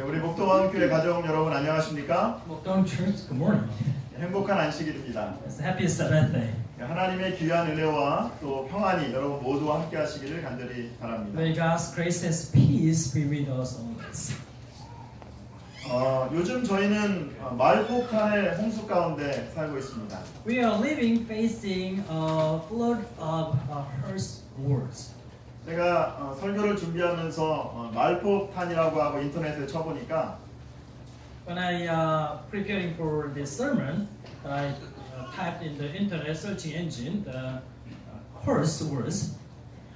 예, 우리 목동원 교회 가족 여러분 안녕하십니까? Mokdong Church, good morning. 행복한 안식일입니다. It's happy Sabbath day. 예, 하나님의 귀한 은혜와 또 평안이 여러분 모두와 함께 하시기를 간절히 바랍니다. May God's grace and peace be with us always. 어, 요즘 저희는 어, 말폭탄의 홍수 가운데 살고 있습니다. We are living facing a flood of uh, harsh words. 제가 어, 설교를 준비하면서 어, 말폭탄이라고 하고 인터넷에 쳐보니까 When I uh, preparing for this sermon, I uh, typed in the internet searching engine the uh, curse words.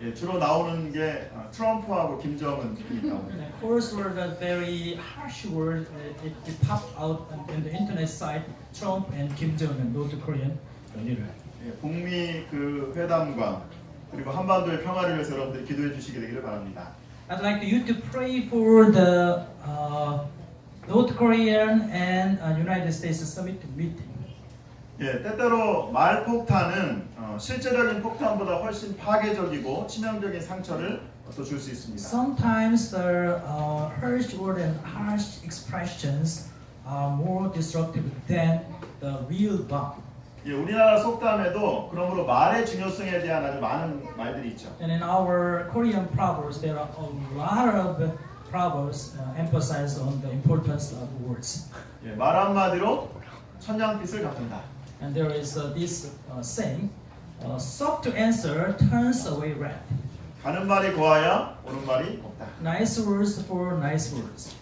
예, 주로 나오는 게 어, 트럼프하고 김정은입니다. And the curse word a very harsh word. uh, It, it popped out on- in the internet site. Trump and Kim Jong Un, North Korean leader. 예, 북미 그 회담과 그리고 한반도의 평화를 위해서 여러분들이 기도해 주시게 되기를 바랍니다. I'd like you to pray for the uh, North Korean and uh, United States summit meeting. 예, 때때로 말폭탄은 어, 실제적인 폭탄보다 훨씬 파괴적이고 치명적인 상처를 또 줄 수 있습니다. Sometimes the uh, harsh word and harsh expressions are more destructive than the real bomb. 예, 우리나라 속담에도 그러므로 말의 중요성에 대한 아주 많은 말들이 있죠. And in our Korean proverbs, there are a lot of proverbs uh, emphasize on the importance of words. 예, 말 한마디로 천냥빛을 갚는다. And there is uh, this uh, saying, uh, soft answer turns away wrath. 가는 말이 고와야 오는 말이 없다. Nice words for nice words.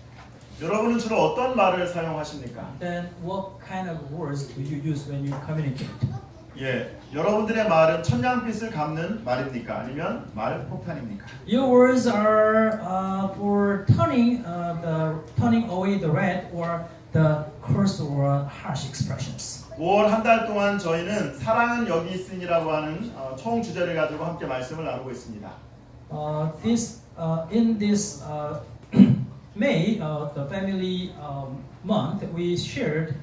여러분은 주로 어떤 말을 사용하십니까? Then what kind of words do you use when you communicate? 예, 여러분들의 말은 천냥빛을 갚는 말입니까? 아니면 말 폭탄입니까? Your words are uh, for turning uh, the turning away the wrath or the curse or harsh expressions. 5월 한 달 동안 저희는 사랑은 여기 있으니라고 하는 어, 총 주제를 가지고 함께 말씀을 나누고 있습니다. Uh, this uh, in this uh, May, uh, the family um, month, we shared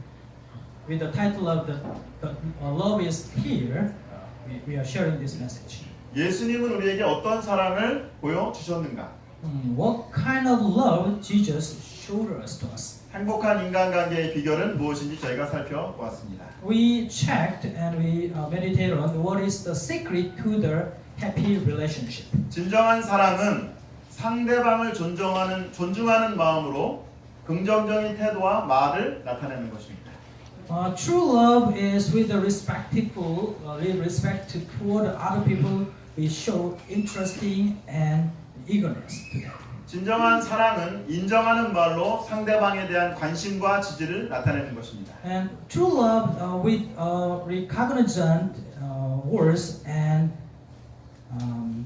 with the title of the, the uh, love is here. Uh, we, we are sharing this message. 예수님은 우리에게 어떤 사랑을 보여 주셨는가? Hmm, what kind of love Jesus showed us to us? 행복한 인간관계의 비결은 무엇인지 저희가 살펴보았습니다. We checked and we uh, meditated on what is the secret to the happy relationship. 진정한 사랑은 상대방을 존중하는 존중하는 마음으로 긍정적인 태도와 말을 나타내는 것입니다. Uh, true love is with a respectful, uh, respect to toward other people. We show interesting and eagerness to them. 진정한 사랑은 인정하는 말로 상대방에 대한 관심과 지지를 나타내는 것입니다. And true love uh, with uh, recognizant uh, words and um,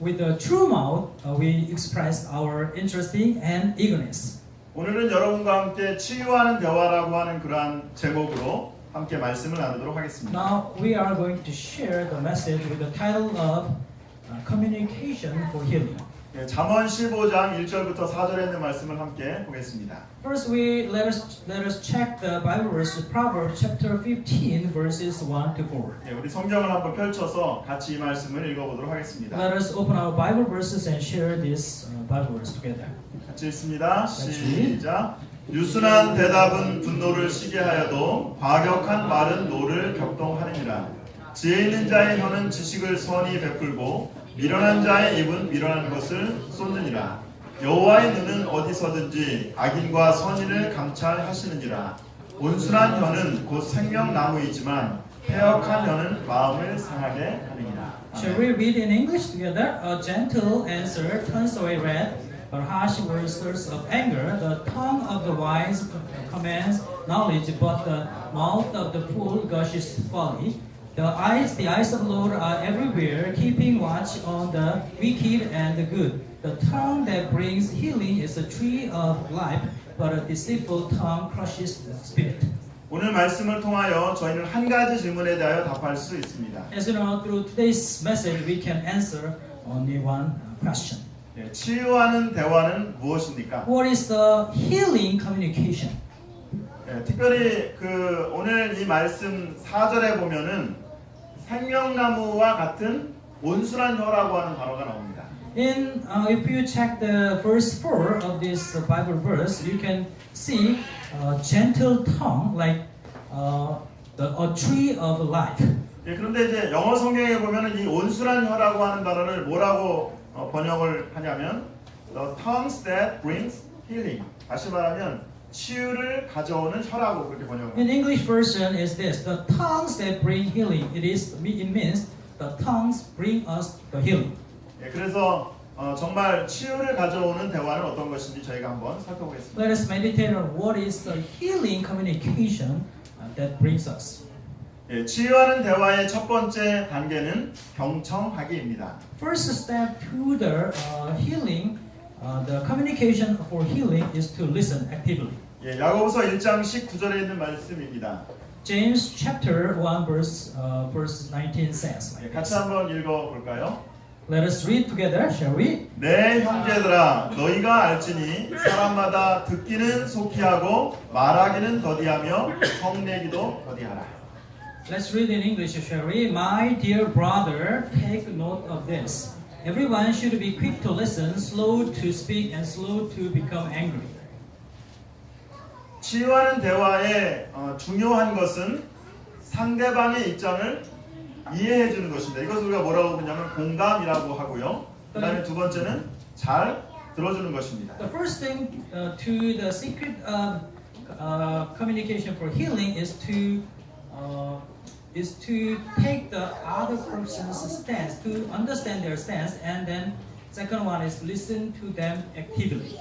with a true mouth, uh, we express our interesting and eagerness. 오늘은 여러분과 함께 치유하는 대화라고 하는 그러한 제목으로 함께 말씀을 나누도록 하겠습니다. Now we are going to share the message with the title of uh, Communication for Healing. 예, 잠언 15장 1절부터 4절에 있는 말씀을 함께 보겠습니다. First, we let us let us check the Bible verse, Proverbs chapter 15, verses 1 to 4. 예, 우리 성경을 한번 펼쳐서 같이 이 말씀을 읽어보도록 하겠습니다. Let us open our Bible verses and share this uh, Bible verse together. 같이 읽습니다. 시작. 유순한 대답은 분노를 시게 하여도 과격한 말은 노를 격동하느니라. 지혜 있는 자의 혀는 지식을 선히 베풀고 미련한 자의 입은 미련한 것을 쏟느니라. 여호와의 눈은 어디서든지 악인과 선인을 감찰하시느니라. 온순한 혀는 곧 생명나무이지만 폐역한 혀는 마음을 상하게 하느니라. Shall we read in English together? A gentle answer turns away wrath, but harsh words stirs up anger. The tongue of the wise commands knowledge, but the mouth of the fool gushes folly. The eyes, the eyes of the Lord are everywhere, keeping watch on the wicked and the good. The tongue that brings healing is a tree of life, but a deceitful tongue crushes the spirit. 오늘 말씀을 통하여 저희는 한 가지 질문에 대하여 답할 수 있습니다. As you know, through today's message, we can answer only one uh, question. 예, 치유하는 대화는 무엇입니까? What is the healing communication? 예, 특별히 그 오늘 이 말씀 4절에 보면은 생명나무와 같은 온순한 혀라고 하는 단어가 나옵니다. In uh, if you check the verse four of this uh, Bible verse, you can see a gentle tongue like uh, the, a tree of life. 예, 그런데 이제 영어 성경에 보면은 이 온순한 혀라고 하는 단어를 뭐라고 어, 번역을 하냐면 the tongues that brings healing. 다시 말하면 치유를 가져오는 혀라고 그렇게 번역을 In 합니다. English version is this: the tongues that bring healing. It is it means the tongues bring us the healing. 예, 그래서 어, 정말 치유를 가져오는 대화는 어떤 것인지 저희가 한번 살펴보겠습니다. Let us meditate on what is the healing communication uh, that brings us. 예, 치유하는 대화의 첫 번째 단계는 경청하기입니다. First step to the uh, healing, uh, the communication for healing is to listen actively. 예, 야고보서 1장 19절에 있는 말씀입니다. James chapter 1 verse uh, verse 19 says 예, like 같이 this. 한번 읽어 볼까요? Let us read together, shall we? 내 형제들아 너희가 알지니 사람마다 듣기는 속히하고 말하기는 더디하며 성내기도 더디하라. Let's read in English, shall we? My dear brother, take note of this. Everyone should be quick to listen, slow to speak, and slow to become angry. 치유하는 대화의 어, 중요한 것은 상대방의 입장을 이해해 주는 것입니다. 이것을 우리가 뭐라고 부르냐면 공감이라고 하고요. 그 다음에 두 번째는 잘 들어주는 것입니다. The first thing uh, to the secret of uh, communication for healing is to uh, is to take the other person's stance, to understand their stance, and then second one is listen to them actively.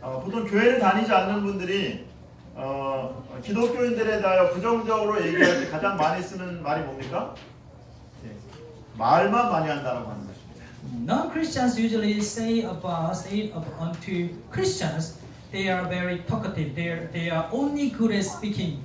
어, 보통 교회를 다니지 않는 분들이 어, 기독교인들에 대하여 부정적으로 얘기할 때 가장 많이 쓰는 말이 뭡니까? 예, 말만 많이 한다라고 하는 것입니다. Non-Christians usually say about say unto Christians, they are very talkative. They are, they are only good at speaking,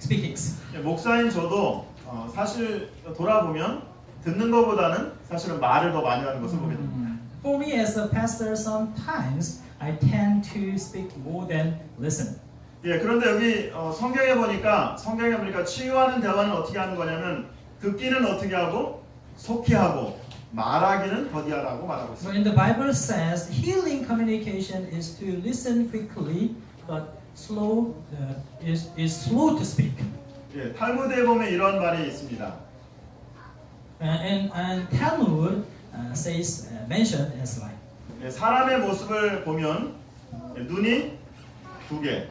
speakings. 예, 목사인 저도 어, 사실 돌아보면 듣는 것보다는 사실은 말을 더 많이 하는 것을 보게 됩니다. For me as a pastor, sometimes I tend to speak more than listen. 예, 그런데 여기 어, 성경에 보니까 성경에 보니까 치유하는 대화는 어떻게 하는 거냐면 듣기는 어떻게 하고 속히 하고 말하기는 더디하라고 말하고 So 있습니다. in the Bible says healing communication is to listen quickly, but slow uh, is is slow to speak. 예, 탈무드에 보면 이런 말이 있습니다. Uh, and and Talmud uh, says uh, mentioned as like 예, 사람의 모습을 보면 예, 눈이 두 개,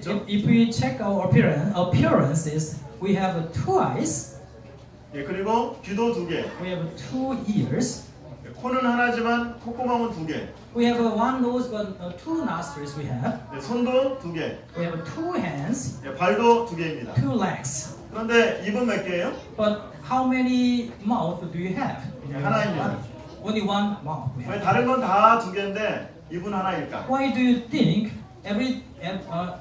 그렇죠? if, if we check our appearance, appearances, we have two eyes, 예, 그리고 귀도 두 개, we have two ears, 예, 코는 하나지만 콧구멍은 두 개, we have uh, one nose but uh, two nostrils. We have 예, 손도 두 개, we have two hands, 예, 발도 두 개입니다. two legs. 그런데 입은 몇 개예요? But how many mouth do you have? your 하나입니다. Only one mouth. We 왜 have. 다른 건 다 두 개인데 입은 하나일까? Why do you think every ev- uh,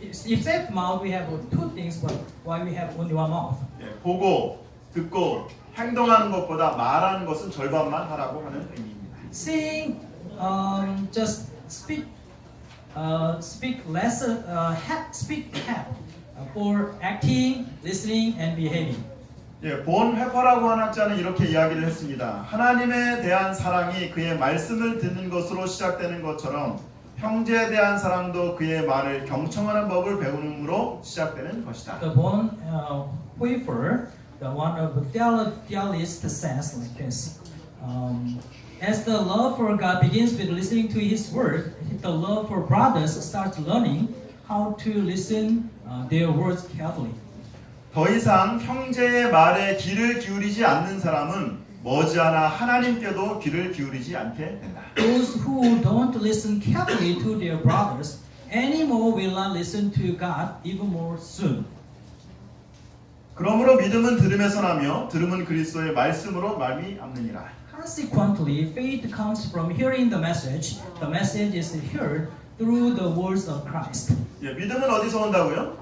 except mouth we have two things, but why we have only one mouth? 예, 보고 듣고 행동하는 것보다 말하는 것은 절반만 하라고 하는 의미입니다. Seeing, um, just speak, uh, speak less, uh, ha- speak half uh, for acting, listening, and behaving. 예, 본 회퍼라고 하는 학자는 이렇게 이야기를 했습니다. 하나님에 대한 사랑이 그의 말씀을 듣는 것으로 시작되는 것처럼 형제에 대한 사랑도 그의 말을 경청하는 법을 배우는으로 시작되는 것이다. The Bon uh, Wafer, the one of the theologist, says like this: um, As the love for God begins with listening to His word, the love for brothers starts learning how to listen uh, their words carefully. 더 이상 형제의 말에 귀를 기울이지 않는 사람은 머지않아 하나님께도 귀를 기울이지 않게 된다. Those who don't listen carefully to their brothers anymore will not listen to God even more soon. 그러므로 믿음은 들음에서 나며 들음은 그리스도의 말씀으로 말미 암느니라. Consequently, faith comes from hearing the message. The message is heard through the words of Christ. 예, 믿음은 어디서 온다고요?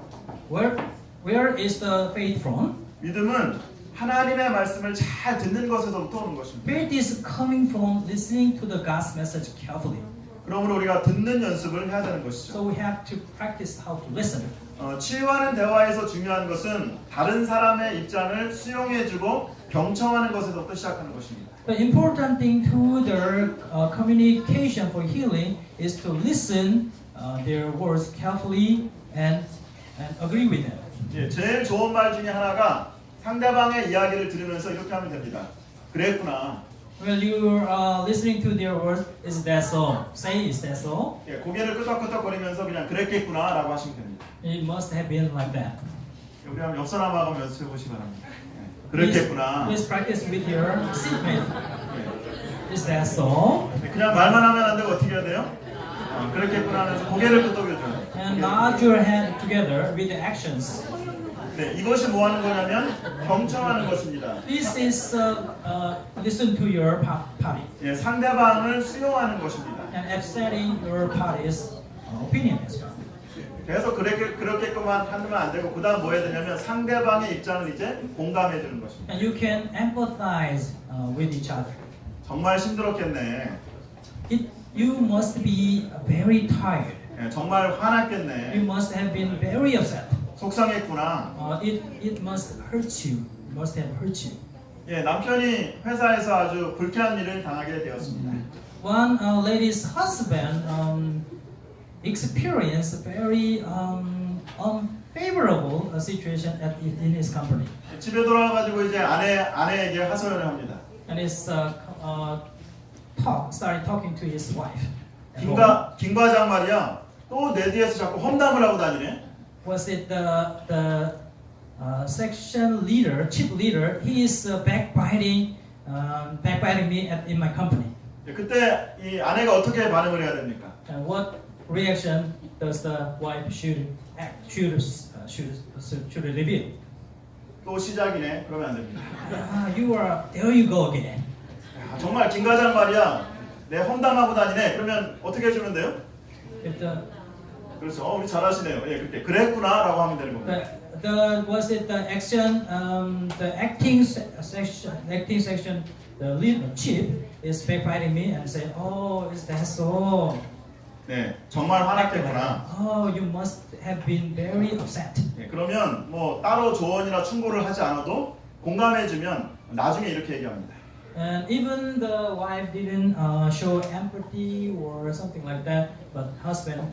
Where, where is the faith from? 믿음은 하나님의 말씀을 잘 듣는 것에서부터 오는 것입니다. Faith is coming from listening to the God's message carefully. 그러므로 우리가 듣는 연습을 해야 되는 것이죠. So we have to practice how to listen. 어, 치유하는 대화에서 중요한 것은 다른 사람의 입장을 수용해주고 경청하는 것에서부터 시작하는 것입니다. The important thing to their uh, communication for healing is to listen uh, their words carefully and, and agree with them. 예, 제일 좋은 말 중에 하나가 상대방의 이야기를 들으면서 이렇게 하면 됩니다. 그랬구나. When you are uh, listening to their words, is that so? Say, is that so? 예, 고개를 끄덕끄덕거리면서 그냥 그랬겠구나라고 하시면 됩니다. It must have been like that. 우리 한번 옆 사람하고 연습해 보시기 바랍니다. 예, Please, 그랬겠구나. please practice with your seatmate. 예, Is that so? 네, 그냥 말만 하면 안 되고 어떻게 해야 돼요? 어, 그랬겠구나 하면서 고개를 끄덕여줘요. And nod your head together with the actions. 네, 이것이 뭐 하는 거냐면 경청하는 것입니다. This is uh, uh, listen to your pa- party 예, 상대방을 수용하는 것입니다. and accepting your party's uh, opinion as well. 그래서 그렇게 그렇게끔만 하면 안 되고 그다음 뭐 해야 되냐면 상대방의 입장을 이제 공감해 주는 것입니다. And you can empathize uh, with each other. 정말 힘들었겠네. It, you must be very tired. 예, 정말 You 화났겠네. must have been very upset. 속상했구나. Uh, it, it must hurt you. Must have hurt you. 예, 남편이 회사에서 아주 불쾌한 일을 당하게 되었습니다. One uh, lady's husband um, experienced a very um, unfavorable uh, situation at, in his company. 집에 돌아가가지고 이제 아내 아내에게 하소연을 합니다. and is uh, uh, talk started talking to his wife. at home. 김과 김 과장 말이야. 또 내 뒤에서 자꾸 험담을 하고 다니네. Was it the the uh, section leader, chief leader? He is uh, backbiting, um, backbiting me at, in my company. 예, 그때 이 아내가 어떻게 반응을 해야 됩니까? And what reaction does the wife should act, should uh, should should reveal? 또 시작이네. 그러면 안 됩니다. Ah, you are there. You go again. 야, 정말 김 과장 말이야. 내 험담하고 다니네. 그러면 어떻게 해주면 돼요? If the 그렇죠. 어, 우리 잘하시네요. 예, 그때 그랬구나라고 하면 되는 겁니다. The, the was it the action um, the acting se- section acting section the lead chief is backbiting me and say oh is that so 네, 정말 화났겠구나. oh you must have been very upset 예, 그러면 뭐 따로 조언이나 충고를 하지 않아도 공감해주면 나중에 이렇게 얘기합니다. and even the wife didn't uh, show empathy or something like that but husband uh,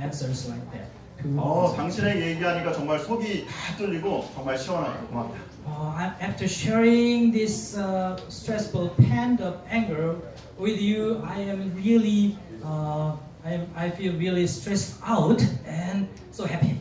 answers like that to 어, husband. 당신에게 얘기하니까 정말 속이 다 뚫리고 정말 시원하고 고맙다. Uh, I- after sharing this uh, stressful pent up anger with you, I am really, uh, I, am, I feel really stressed out and so happy.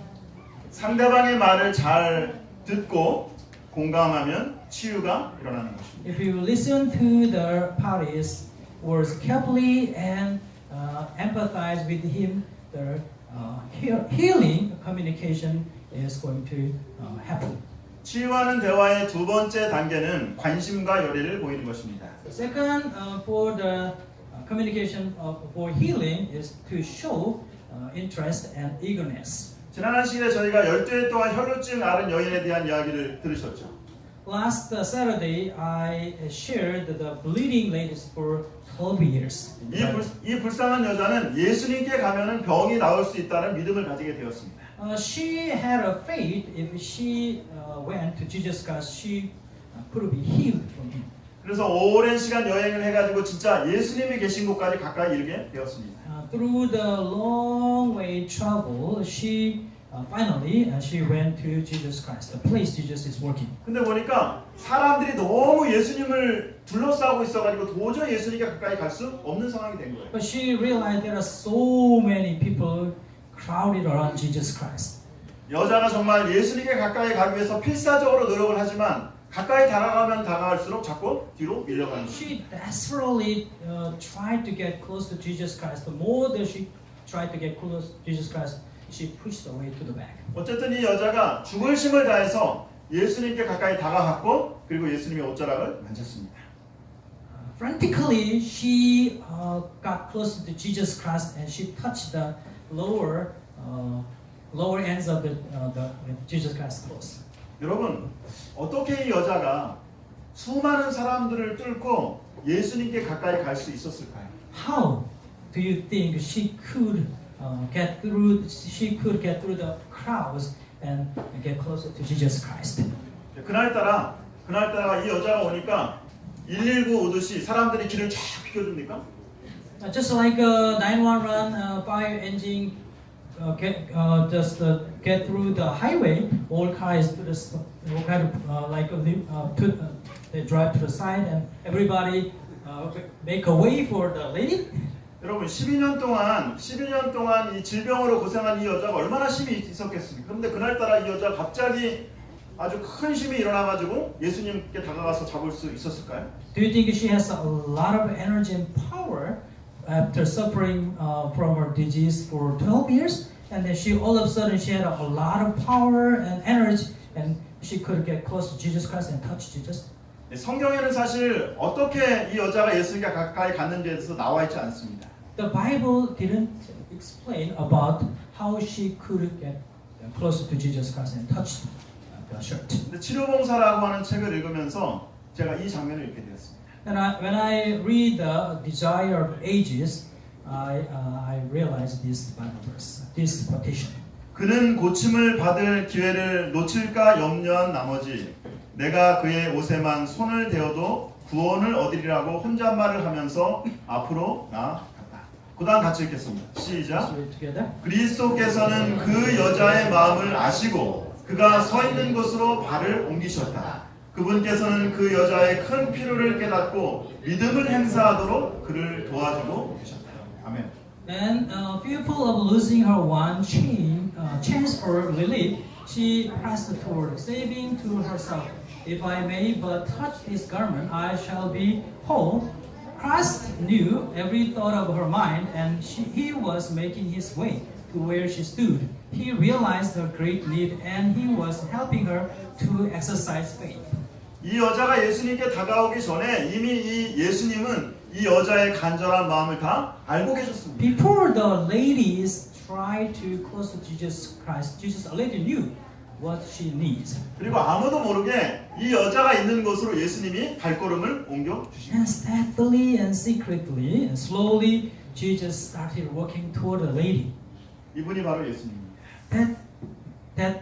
상대방의 말을 잘 듣고 공감하면 치유가 일어나는 것입니다. If you listen to the party's words carefully and uh, empathize with him, the uh, heal- healing communication is going to uh, happen. 치유하는 대화의 두 번째 단계는 관심과 열의를 보이는 것입니다. Second, uh, for the uh, communication for healing is to show uh, interest and eagerness. 지난 한 시간에 저희가 12회 동안 혈루증 앓은 여인에 대한 이야기를 들으셨죠. Last uh, Saturday, I uh, shared the bleeding ladies for 12 years. 이, 불, 이 불쌍한 여자는 예수님께 가면은 병이 나을 수 있다는 믿음을 가지게 되었습니다. Uh, she had a faith if she uh, went to Jesus Christ, she uh, could be healed from him. 그래서 오랜 시간 여행을 해가지고 진짜 예수님이 계신 곳까지 가까이 이르게 되었습니다. Uh, through the long way travel, she uh, finally uh, she went to Jesus Christ, the place Jesus is working. 근데 보니까 사람들이 너무 예수님을 둘러싸고 있어가지고 도저히 예수님께 가까이 갈 수 없는 상황이 된 거예요. But she realized there are so many people crowded around Jesus Christ. 여자가 정말 예수님께 가까이 가기 위해서 필사적으로 노력을 하지만 가까이 다가가면 다가갈수록 자꾸 뒤로 밀려가는 거예요. She desperately uh, tried to get close to Jesus Christ. The more that she tried to get close to Jesus Christ, she pushed away to the back. 어쨌든 이 여자가 죽을 힘을 다해서 예수님께 가까이 다가갔고 그리고 예수님의 옷자락을 만졌습니다. Uh, frantically, she uh, got close to Jesus Christ and she touched the lower uh, lower ends of the, uh, the Jesus Christ clothes. 여러분 어떻게 이 여자가 수많은 사람들을 뚫고 예수님께 가까이 갈 수 있었을까요? How do you think she could uh, get through? She could get through the crowds and get closer to Jesus Christ. 그날따라 그날따라 이 여자가 오니까 119 오듯이 사람들이 길을 쫙 비켜줍니까? Uh, just like uh, 911 uh, fire engine uh, get uh, just uh, get through the highway, all cars to the s- all kind of uh, like uh, the- uh, to, uh, they drive to the side and everybody uh, make a way for the lady. 여러분 12년 동안 12년 동안 이 질병으로 고생한 이 여자가 얼마나 힘이 있었겠습니까? 그런데 그날따라 이 여자 갑자기 아주 큰 힘이 일어나가지고 예수님께 다가가서 잡을 수 있었을까요? Do you think she has a lot of energy and power after suffering uh, from her disease for 12 years? And then she all of a sudden she had a lot of power and energy and she could get close to Jesus Christ and touch Jesus. 네, 성경에는 사실 어떻게 이 여자가 예수님께 가까이 갔는지에 대해서 나와 있지 않습니다. The Bible didn't explain about how she could get closer to Jesus Christ and touch the shirt. 근데 치료봉사라고 하는 책을 읽으면서 제가 이 장면을 읽게 되었습니다. And I, when I read the Desire of Ages, I, uh, I realized this Bible verse, this quotation. 그는 고침을 받을 기회를 놓칠까 염려한 나머지 내가 그의 옷에만 손을 대어도 구원을 얻으리라고 혼잣말을 하면서 앞으로 나아갔다. 그 다음 같이 읽겠습니다. 시작. 그리스도께서는 그 여자의 마음을 아시고 그가 서 있는 곳으로 발을 옮기셨다. 그분께서는 그 여자의 큰 필요를 깨닫고 믿음을 행사하도록 그를 도와주고 계셨다. 아멘. And uh, fearful of losing her one chain, uh, chance for relief, she pressed toward, saving to herself, If I may but touch this garment, I shall be whole. Christ knew every thought of her mind, and she, he was making his way to where she stood. He realized her great need, and he was helping her to exercise faith. 이 여자가 예수님께 다가오기 전에 이미 이 예수님은 이 여자의 간절한 마음을 다 알고 계셨습니다. Before the ladies tried to close to Jesus Christ, Jesus already knew what she needs. 그리고 아무도 모르게 이 여자가 있는 곳으로 예수님이 발걸음을 옮겨 주십니다. And steadily and secretly and slowly, Jesus started walking toward the lady. 이분이 바로 예수님입니다. That, that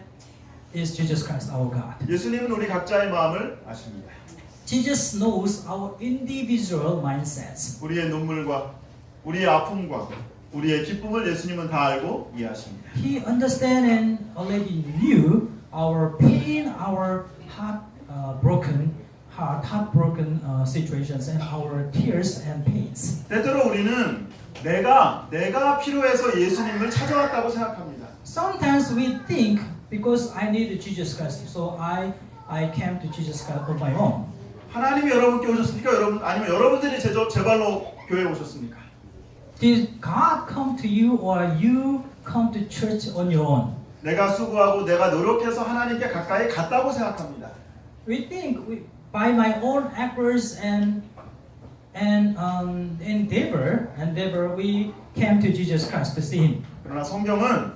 is Jesus Christ, our God. 예수님은 우리 각자의 마음을 아십니다. Jesus knows our individual mindsets. 우리의 눈물과 우리의 아픔과 우리의 기쁨을 예수님은 다 알고 이해하십니다. He understands and already knew our pain, our heart uh, broken, heart, heartbroken uh, situations, and our tears and pains. 때때로 우리는 내가 내가 필요해서 예수님을 찾아왔다고 생각합니다. Sometimes we think because I need Jesus Christ, so I I came to Jesus Christ on my own. 하나님이 여러분께 오셨습니까? 여러분 아니면 여러분들이 제, 제 발로 교회에 오셨습니까? Did God come to you or you come to church on your own? 내가 수고하고 내가 노력해서 하나님께 가까이 갔다고 생각합니다. We think we, by my own efforts and and um, endeavor, endeavor, we came to Jesus Christ to see Him. 그러나 성경은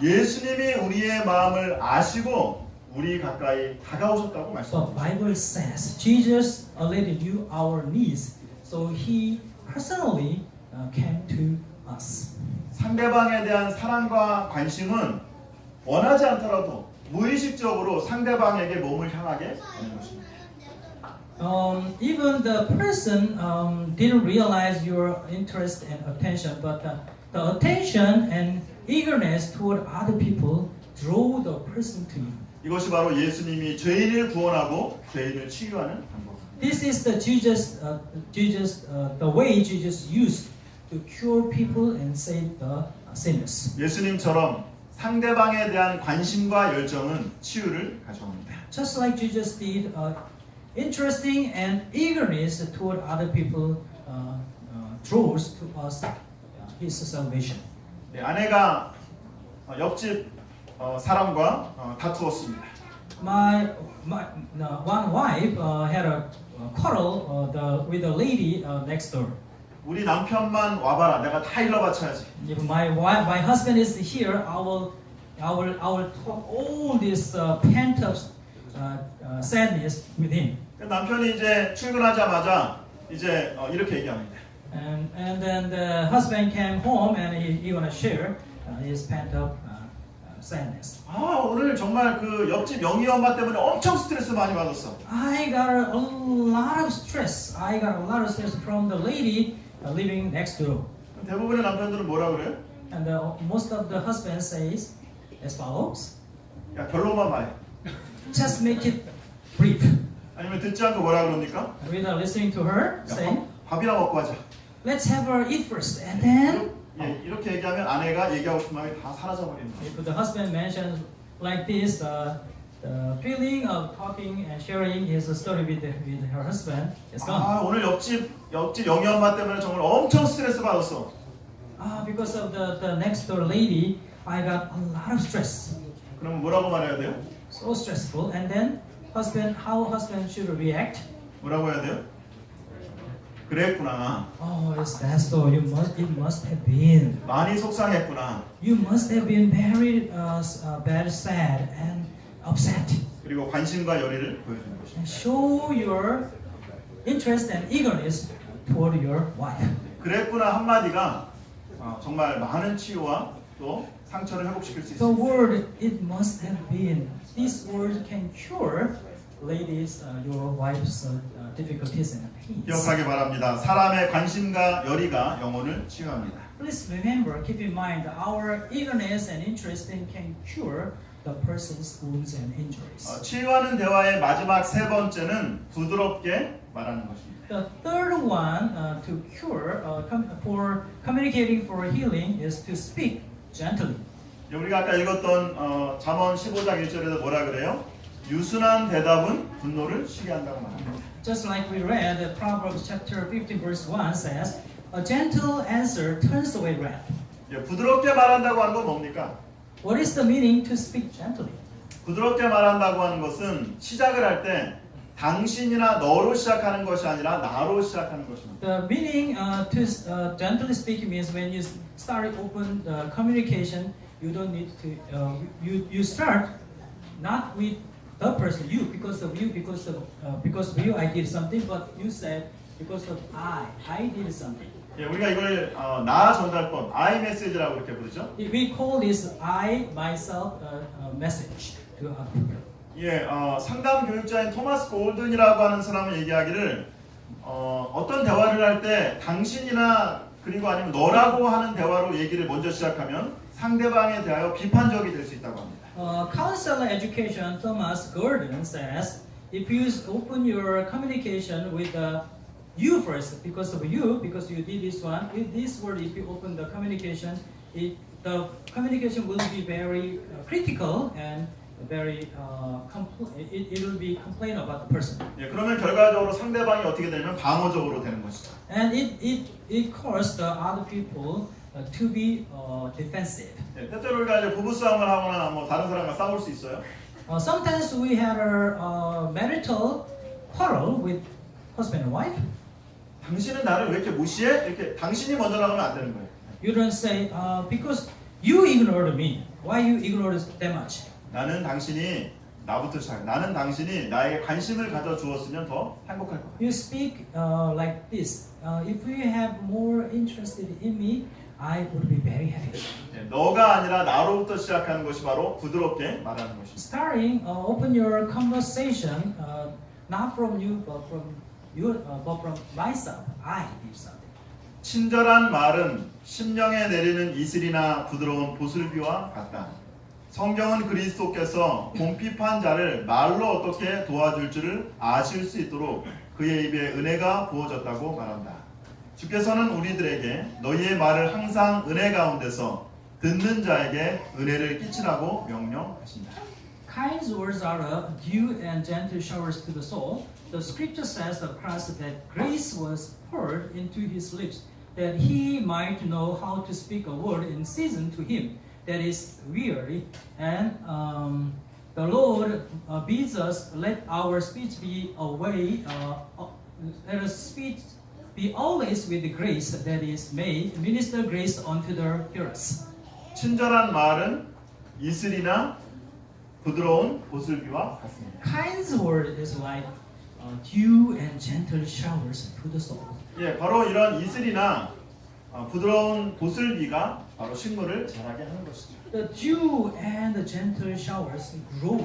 예수님이 우리의 마음을 아시고 우리 가까이 다가오셨다고 The 말씀합니다. Bible says Jesus already knew our needs, so He personally uh, came to us. 상대방에 대한 사랑과 관심은 원하지 않더라도 무의식적으로 상대방에게 몸을 향하게 하는 것입니다. Um, even the person um, didn't realize your interest and attention, but the, the attention and eagerness toward other people drove the person to you. 이것이 바로 예수님이 죄인을 구원하고 죄인을 치유하는 방법입니다. This is the Jesus, uh, Jesus, uh, the way Jesus used to cure people and save the sinners. 예수님처럼 상대방에 대한 관심과 열정은 치유를 가져옵니다. Just like Jesus did, uh, interesting and eagerness toward other people uh, uh, draws to us uh, His salvation. 네, 아내가 어, 옆집 어, 사람과 어, 다투었습니다. My, my uh, one wife uh, had a, a quarrel uh, the, with a lady uh, next door. 우리 남편만 와봐라. 내가 다 일러 바쳐야지. If my wife, my husband is here, I will, I will, I will talk all this uh, pent up uh, uh, sadness with him. 그 남편이 이제 출근하자마자 이제 어, 이렇게 얘기합니다. And and then the husband came home and he, he wanna share uh, his pent up uh, uh, sadness. 아 오늘 정말 그 옆집 영희 엄마 때문에 엄청 스트레스 많이 받았어. I got a lot of stress. I got a lot of stress from the lady uh, living next door. 대부분의 남편들은 뭐라 그래요? And uh, most of the husbands says as follows. 야 결론만 말해. Just make it brief. 아니면 듣지 않고 뭐라 그럽니까? Without listening to her, 야, saying, 밥, 밥이나 먹고 하자. let's have her eat first. And then, 예, 이렇게 얘기하면 아내가 얘기하고 싶은 마음이 다 사라져 거예요. if the husband mentions like this, the, the feeling of talking and sharing his story with, with her husband is gone. 아 오늘 옆집 옆집 영희 엄마 때문에 정말 엄청 스트레스 받았어. Ah, because of the, the next door lady, I got a lot of stress. 그러면 뭐라고 말해야 돼요? So stressful. And then, husband, how husband should react? 뭐라고 해야 돼요? 그랬구나. Oh, is that so? You must, it must have been. 많이 속상했구나. You must have been very uh, uh, bad, sad, and upset. 그리고 관심과 열의를 보여주는 것입니다. And show your interest and eagerness toward your wife. 그랬구나 한마디가 어, 정말 많은 치유와 또 상처를 회복시킬 수 The 있습니다. word it must have been. This word can cure, ladies, uh, your wife's uh, uh, difficulties and pains. 기억하기 바랍니다. 사람의 관심과 열의가 영혼을 치유합니다. Please remember, keep in mind, our eagerness and interest in can cure the person's wounds and injuries. 어, 치유하는 대화의 마지막 세 번째는 부드럽게 말하는 것입니다. The third one uh, to cure, uh, com- for communicating for healing, is to speak gently. 우리가 아까 읽었던 어, 잠언 15장 1절에서 뭐라 그래요? 유순한 대답은 분노를 쉬게 한다고 말합니다. Just like we read, uh, Proverbs chapter 15, verse 1 says, A gentle answer turns away wrath. 예, 부드럽게 말한다고 하는 건 뭡니까? What is the meaning to speak gently? 부드럽게 말한다고 하는 것은 시작을 할 때 당신이나 너로 시작하는 것이 아니라 나로 시작하는 것입니다. The meaning uh, to uh, gently speak means when you start open uh, communication, you don't need to, uh, you, you start not with the person, you, because of you, because of, uh, because of you, I did something, but you said, because of I, I did something. 예, 우리가 이걸 어, 나 전달법, I 메시지라고 이렇게 부르죠. We call this I, myself uh, uh, message to other people. 예, 어, 상담 교육자인 토마스 골든이라고 하는 사람은 얘기하기를 어, 어떤 대화를 할 때 당신이나 그리고 아니면 너라고 하는 대화로 얘기를 먼저 시작하면 상대방에 대하여 비판적이 될 수 있다고 합니다. Uh, counselor education Thomas Gordon says if you open your communication with uh, you first because of you because you did this one with this word if you open the communication it, the communication will be very uh, critical and very uh, compl- it, it will be complain about the person 예, 그러면 결과적으로 상대방이 어떻게 되냐면 방어적으로 되는 것이죠. and it it it caused the other people uh, to be uh, defensive 예, 때때로 우리가 이제 부부싸움을 하거나 뭐 다른 사람과 싸울 수 있어요. Uh, sometimes we have a uh, marital quarrel with husband and wife. 당신은 나를 왜 이렇게 무시해? 이렇게 당신이 먼저 나가면 안 되는 거예요. You don't say uh, because you ignored me. Why you ignored that much? 나는 당신이 나부터 시작. 나는 당신이 나에게 관심을 가져 주었으면 더 행복할 거야. You speak uh, like this. Uh, if you have more interested in me, I would be very happy. 예, 너가 아니라 나로부터 시작하는 것이 바로 부드럽게 말하는 것입니다. Starting, uh, open your conversation uh, not from you but from you, uh, but from myself. I did something. 친절한 말은 심령에 내리는 이슬이나 부드러운 보슬비와 같다. 성경은 그리스도께서 공핍한 자를 말로 어떻게 도와줄 줄을 아실 수 있도록 그의 입에 은혜가 부어졌다고 말한다. 주께서는 우리들에게 너희의 말을 항상 은혜 가운데서 듣는 자에게 은혜를 끼치라고 명령하신다. Kind words are a dew and gentle showers to the soul. The scripture says of Christ that grace was poured into his lips, that he might know how to speak a word in season to him that is weary. And um, the Lord uh, bids us let our speech be away, uh, uh, let us speak be always with the grace that is made, minister grace unto the hearers. 친절한 말은 이슬이나 부드러운 보슬비와 같습니다. Kind's word is like uh, dew and gentle showers to the soul. 예, 바로 이런 이슬이나 어, 부드러운 보슬비가 바로 식물을 자라게 하는 것이죠. The dew and the gentle showers grow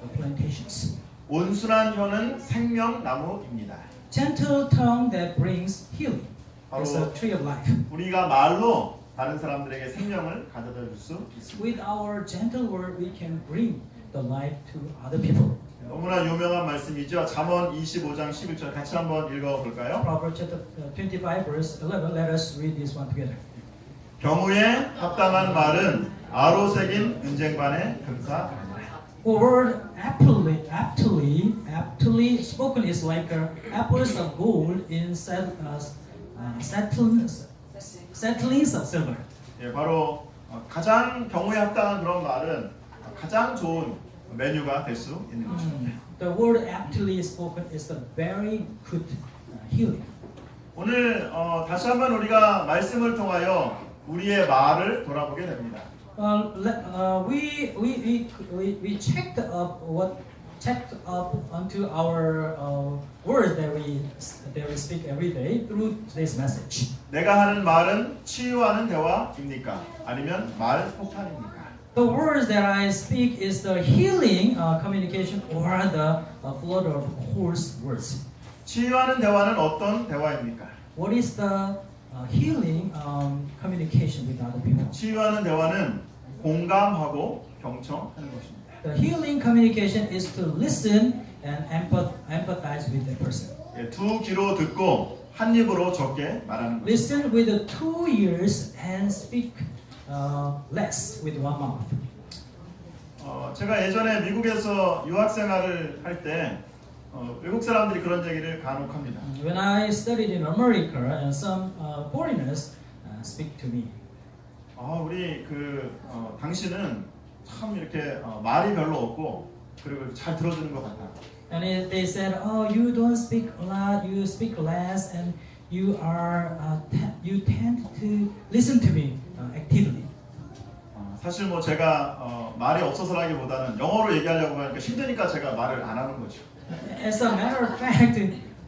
the plantations. 온순한 혀는 생명나무입니다. Gentle tongue that brings healing. It's a 바로 tree of life. 우리가 말로 다른 사람들에게 생명을 가져다 줄 수 있습니다. With our gentle word, we can bring the life to other people. 너무나 유명한 말씀이죠. 잠언 25장 11절 같이 한번 읽어볼까요? Proverbs chapter uh, 25, verse 11. Let us read this one together. 경우에 합당한 말은 아로새긴 은쟁반의 금사 The word aptly, aptly, aptly spoken is like uh, apples of gold in set, uh, uh, settling, settlings of silver. 예, 바로 어, 가장 경우에 합당한 그런 말은 가장 좋은 메뉴가 될 수 있는 거죠. Mm. The word aptly spoken is a very good uh, healing. 오늘 어, 다시 한번 우리가 말씀을 통하여 우리의 말을 돌아보게 됩니다. Uh, le- uh, we, we, we, we, we checked up what checked up onto our uh, words that we that we speak every day through today's message. 내가 하는 말은 치유하는 대화입니까? 아니면 말 폭탄입니까? The words that I speak is the healing uh, communication or the uh, flood of coarse words. 치유하는 대화는 어떤 대화입니까? What is the uh, healing um, communication with other people? 치유하는 대화는 공감하고 경청하는 것입니다. The healing communication is to listen and empath- empathize with the person. 예, 두 귀로 듣고 한 입으로 적게 말하는 것입니다. Listen with the two ears and speak uh, less with one mouth. 어, 제가 예전에 미국에서 유학 생활을 할때 어, 외국 사람들이 그런 얘기를 간혹 합니다. When I studied in America, and some uh, foreigners uh, speak to me. 아, 우리 그 어, 당신은 참 이렇게 어, 말이 별로 없고 그리고 잘 들어주는 것 같다. And it, they said, "Oh, you don't speak a lot. You speak less, and you are uh, you tend to listen to me uh, actively." 어, 사실 뭐 제가 어, 말이 없어서라기보다는 영어로 얘기하려고 하니까 힘드니까 제가 말을 안 하는 거죠. As a matter of fact,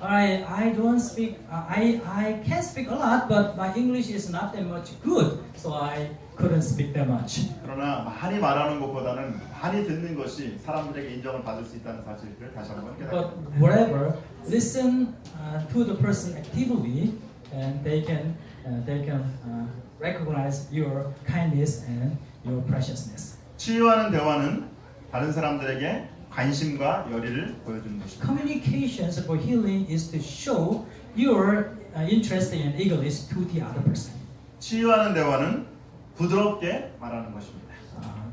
I I don't speak. I I can speak a lot, but my English is not that much good, so I couldn't speak that much. 그러나 많이 말하는 것보다는 많이 듣는 것이 사람들에게 인정을 받을 수 있다는 사실을 다시 한번 But 깨닫습니다. whatever, listen uh, to the person actively, and they can uh, they can uh, recognize your kindness and your preciousness. 치유하는 대화는 다른 사람들에게 관심과 열의를 보여주는 것입니다. Communications for healing is to show your uh, interest and eagerness to the other person. 치유하는 대화는 부드럽게 말하는 것입니다. Uh,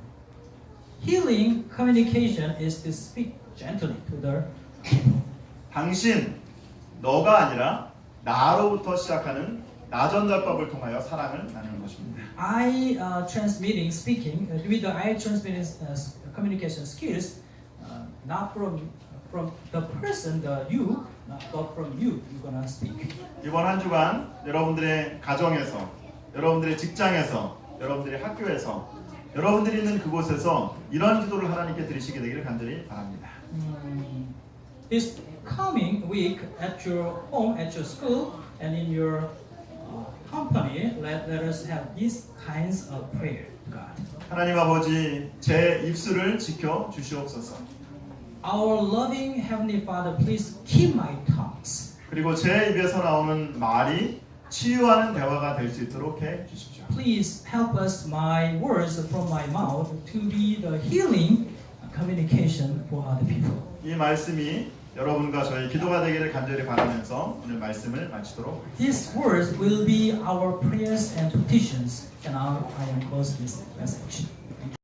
healing communication is to speak gently to the people. 당신, 너가 아니라 나로부터 시작하는 나전달법을 통하여 사랑을 나누는 것입니다. I uh, transmitting speaking uh, with the I transmitting uh, communication skills, uh, not from from the person, the you, not, but from you. You're gonna speak. 이번 한 주간 여러분들의 가정에서, 여러분들의 직장에서, 여러분들의 학교에서, 여러분들이 있는 그곳에서 이런 기도를 하나님께 드리시게 되기를 간절히 바랍니다. Mm, this coming week at your home, at your school, and in your uh, company, let, let us have these kinds of prayer, God. 하나님 아버지, 제 입술을 지켜 주시옵소서. Our loving Heavenly Father, please keep my tongues. 그리고 제 입에서 나오는 말이 치유하는 대화가 될 수 있도록 해 주십시오. Please help us, my words from my mouth, to be the healing communication for other people. 이 말씀이 여러분과 저의 기도가 되기를 간절히 바라면서 오늘 말씀을 마치도록 하겠습니다. These words will be our prayers and petitions, and I, I am close this message.